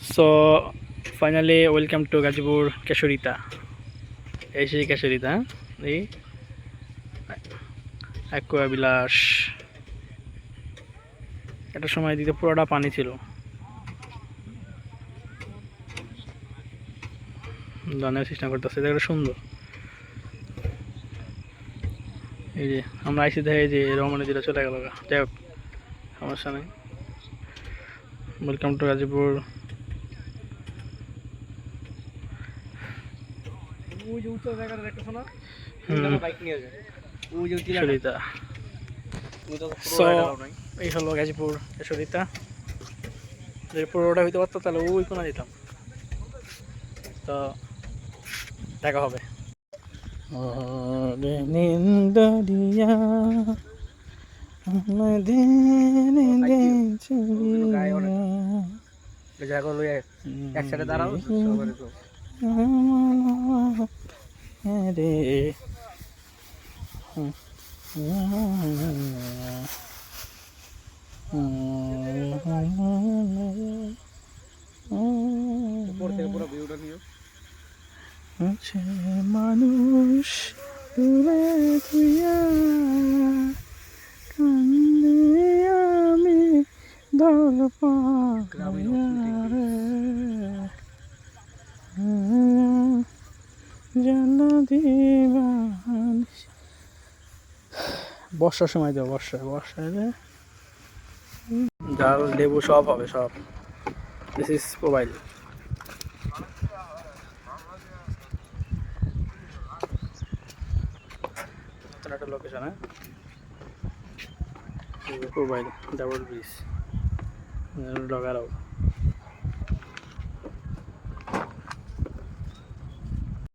So finally welcome to Gazipur Keshorita এই সেই কেশরিতা হ্যাঁ? এই? বিলাস একটা সময় দিতে পুরোটা পানি ছিল। দানের সিস্টেম করতেছে, এটা সুন্দর। এই যে, আমরা আইসি দেখে যে, রহমানের যেটা চলে গেল যাই হোক, সমস্যা নেই। ওয়েলকাম টু গাজীপুর ওই যে উঁচু জায়গাটা দেখতেছো না বাইক নিয়ে যায় ওই যে টিলা কেশরিতা তুমি তো So, পুরো রাইড নাই এই হলো গাজীপুর কেশরিতা যদি পুরোটা হইতে পারতো তাহলে ওই কোনা যেতাম তো দেখা হবে একসাথে দাঁড়াও রে মানুষ দূরে তুইয়া কান্দে আমি দল বর্ষার সময় দেবো বর্ষা বর্ষায় ডাল লেবু সব হবে, সব। দিস ইজ মোবাইল একটা লোকেশন হ্যাঁ? Mobile double bridge ডগারাও